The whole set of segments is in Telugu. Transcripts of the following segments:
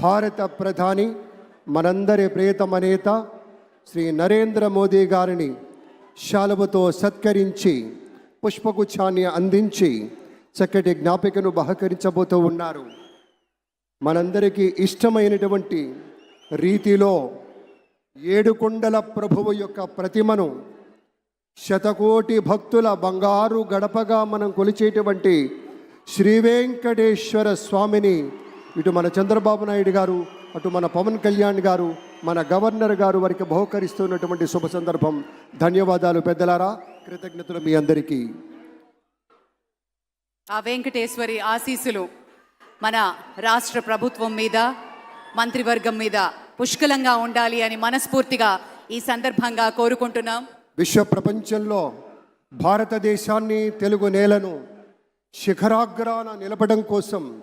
భారత ప్రధాని మనందరి ప్రియతమ నేత శ్రీ నరేంద్ర మోదీ గారిని శాలువతో సత్కరించి పుష్పగుచ్ఛాన్ని అందించి చక్కటి జ్ఞాపికను బహకరించబోతూ ఉన్నారు. మనందరికీ ఇష్టమైనటువంటి రీతిలో ఏడుకొండల ప్రభువు యొక్క ప్రతిమను శతకోటి భక్తుల బంగారు గడపగా మనం కొలిచేటువంటి శ్రీ వెంకటేశ్వర స్వామిని ఇటు మన చంద్రబాబు నాయుడు గారు అటు మన పవన్ కళ్యాణ్ గారు మన గవర్నర్ గారు వారికి బహుకరిస్తున్నటువంటి శుభ సందర్భం. ధన్యవాదాలు పెద్దలారా. కృతజ్ఞతలు మీ అందరికీ. ఆ వెంకటేశ్వరి ఆశీస్సులు మన రాష్ట్ర ప్రభుత్వం మీద మంత్రివర్గం మీద పుష్కలంగా ఉండాలి అని మనస్ఫూర్తిగా ఈ సందర్భంగా కోరుకుంటున్నాం. విశ్వ ప్రపంచంలో భారతదేశాన్ని తెలుగు నేలను శిఖరాగ్రాన నిలపడం కోసం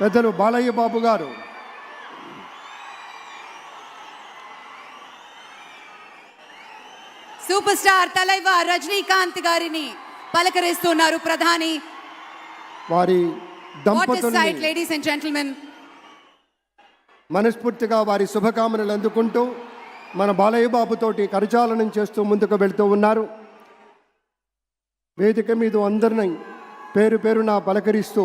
పెద్దలు బాలయ్య బాబు గారు. సూపర్ స్టార్ తలైవా రజనీకాంత్ గారిని పలకరిస్తున్నారు ప్రధాని. వారి లేడీస్ అండ్ జెంటిల్మెన్ మనస్ఫూర్తిగా వారి శుభకామనలు అందుకుంటూ మన బాలయ్య బాబుతోటి కరచాలనం చేస్తూ ముందుకు వెళ్తూ ఉన్నారు. వేదిక మీద అందరిని పేరు పేరున పలకరిస్తూ